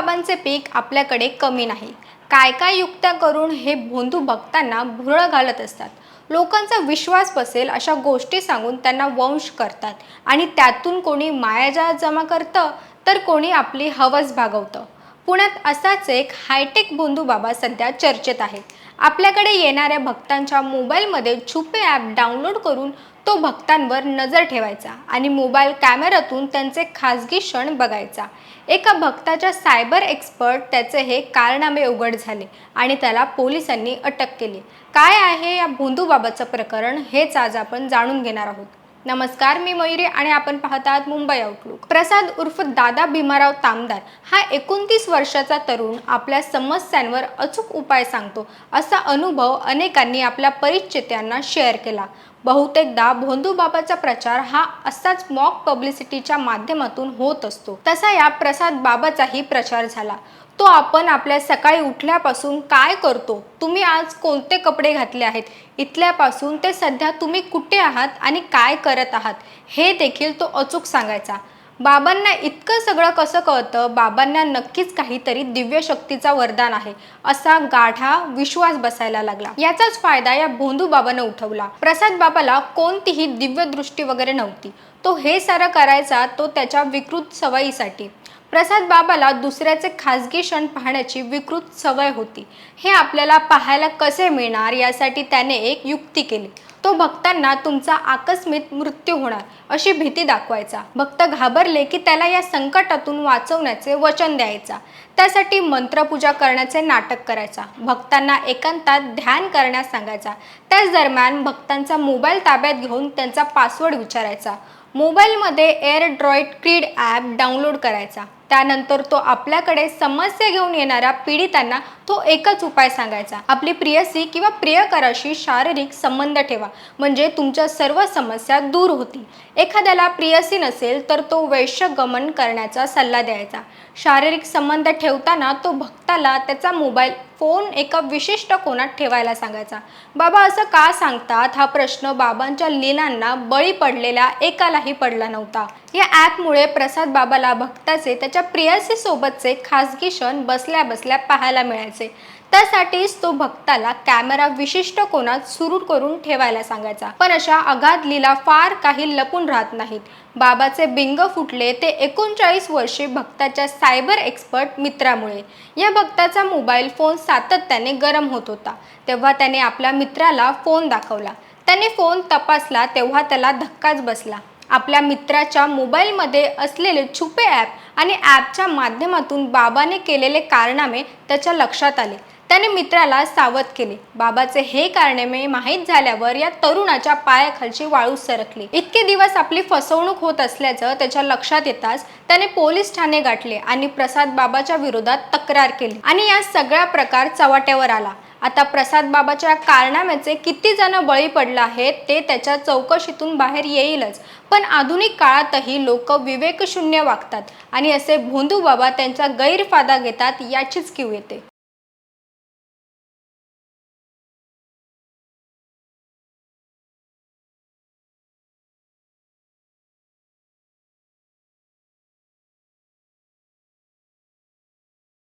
बाबांचे पीक आपल्याकडे कमी नाही. काय काय युक्त्या करून हे भोंदू भक्तांना भुरळ घालत असतात. लोकांचा विश्वास बसेल अशा गोष्टी सांगून त्यांना वंश करतात. आणि त्यातून कोणी मायाजाळ जमा करतं तर कोणी आपली हवस भागवतं. पुण्यात असाच एक हायटेक भोंदू बाबा सध्या चर्चेत आहे आपल्याकडे येणाऱ्या भक्तांच्या मोबाईलमध्ये छुपे ॲप डाउनलोड करून तो भक्तांवर नजर ठेवायचा आणि मोबाईल कॅमेऱ्यातून त्यांचे खाजगी क्षण बघायचा. एका भक्ताच्या सायबर एक्सपर्ट त्याचे हे कारनामे उघड झाले आणि त्याला पोलिसांनी अटक केली. काय आहे या भोंदूबाबतचं प्रकरण हेच आज आपण जाणून घेणार आहोत. नमस्कार मी मयुरी आणि आपण पाहत आहात मुंबई आउटलुक प्रसाद उर्फ दादा भीमाराव तामदार हा एकोणतीस वर्षाचा तरुण आपल्या समस्यांवर अचूक उपाय सांगतो असा अनुभव अनेकांनी आपल्या परिचित्यांना शेअर केला. बहुतेकदा भोंदू बाबाचा प्रचार हा असाच मॉक पब्लिसिटीच्या माध्यमातून होत असतो. तसा या प्रसाद बाबाचाही प्रचार झाला. तो आपण आपल्या सकाळी उठल्यापासून काय करतो? तुम्ही आज कोणते कपडे घातले आहेत? इथल्यापासून ते सध्या तुम्ही कुठे आहात आणि काय करत आहात? हे देखील तो अचूक सांगायचा. बाबांना इतकं सगळं कसं कळतं? बाबांना नक्कीच काहीतरी दिव्य शक्तीचा वरदान आहे असा गाढा विश्वास बसायला लागला. याचाच फायदा या भोंदू बाबानं उठवला. प्रसाद बाबाला कोणतीही दिव्य दृष्टी वगैरे नव्हती. तो हे सारं करायचा तो त्याच्या विकृत सवयीसाठी. प्रसाद बाबाला दुसऱ्याचे खाजगी क्षण पाहण्याची विकृत सवय होती. हे आपल्याला पाहायला कसे मिळणार यासाठी त्याने एक युक्ती केली. तो भक्तांना तुमचा आकस्मिक मृत्यू होणार अशी भीती दाखवायचा. भक्त घाबरले की त्याला या संकटातून वाचवण्याचे वचन द्यायचा. त्यासाठी मंत्रपूजा करण्याचे नाटक करायचा. भक्तांना एकांतात ध्यान करण्यास सांगायचा. त्याच दरम्यान भक्तांचा मोबाईल ताब्यात घेऊन त्यांचा पासवर्ड विचारायचा. मोबाईलमध्ये एअर ड्रॉइड क्रीड ॲप डाउनलोड करायचा. त्यानंतर तो आपल्याकडे समस्या घेऊन येणाऱ्या पीडितांना तो एकच उपाय सांगायचा. आपली प्रियसी किंवा प्रियकराशी शारीरिक संबंध ठेवा. म्हणजे तुमच्या सर्व समस्या दूर होतील. एखाद्याला प्रियसी नसेल तर तो वैश्यगमन करण्याचा सल्ला द्यायचा. शारीरिक संबंध ठेवताना तो भक्ताला त्याचा मोबाईल फोन एका विशिष्ट कोणात ठेवायला सांगायचा. बाबा असं का सांगतात? हा प्रश्न बाबांच्या लीलांना बळी पडलेल्या एकालाही पडला नव्हता. या ॲपमुळे प्रसाद बाबाला भक्ताचे त्याच्या प्रियसी सोबतचे खासगी क्षण बसल्या बसल्या पाहायला मिळायचे. त्यासाठीच तो भक्ताला कॅमेरा विशिष्ट कोणात सुरू करून ठेवायला सांगायचा. पण अशा अगाध लीला फार काही लपून राहत नाहीत. बाबाचे बिंग फुटले ते एकोणचाळीस वर्षे भक्ताच्या सायबर एक्सपर्ट मित्रामुळे. या भक्ताचा मोबाईल फोन सातत्याने गरम होत होता. तेव्हा त्याने आपल्या मित्राला फोन दाखवला. त्याने फोन तपासला तेव्हा त्याला धक्काच बसला. आपल्या मित्राच्या मोबाईलमध्ये असलेले छुपे ॲप आणि ॲपच्या माध्यमातून बाबाने केलेले कारनामे त्याच्या लक्षात आले. त्याने मित्राला सावध केले. बाबाचे हे कारनामे माहीत झाल्यावर या तरुणाच्या पायाखालची वाळू सरकली. इतके दिवस आपली फसवणूक होत असल्याचं त्याच्या लक्षात येताच त्याने पोलीस ठाणे गाठले आणि प्रसाद बाबाच्या विरोधात तक्रार केली आणि या सगळा प्रकार चव्हाट्यावर आला. आता प्रसाद बाबाच्या कारनाम्याचे किती जण बळी पडला आहेत ते त्याच्या चौकशीतून बाहेर येईलच. पण आधुनिक काळातही लोक विवेकशून्य वागतात आणि असे भोंदू बाबा त्यांचा गैरफायदा घेतात याचीच किव येते.